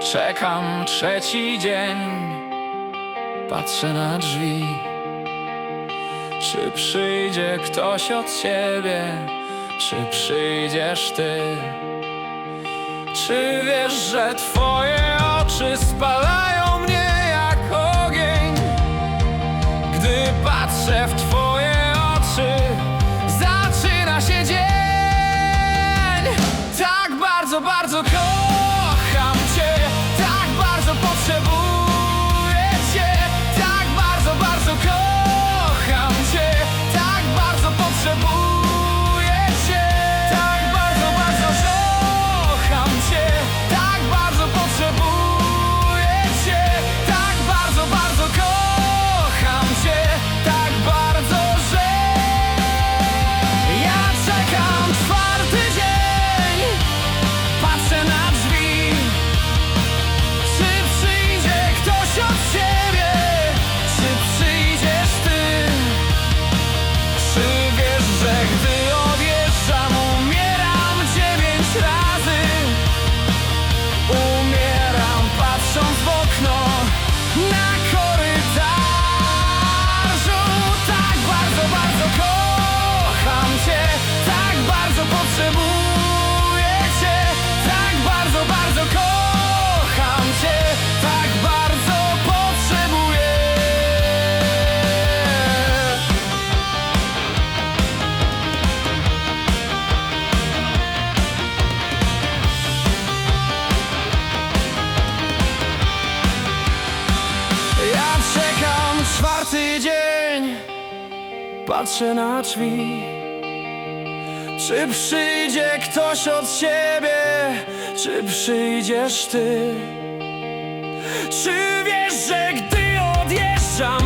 Czekam trzeci dzień, patrzę na drzwi. Czy przyjdzie ktoś od siebie, czy przyjdziesz ty? Czy wiesz, że twoje oczy Patrzę na drzwi Czy przyjdzie ktoś od siebie? Czy przyjdziesz ty? Czy wiesz, że gdy odjeżdżam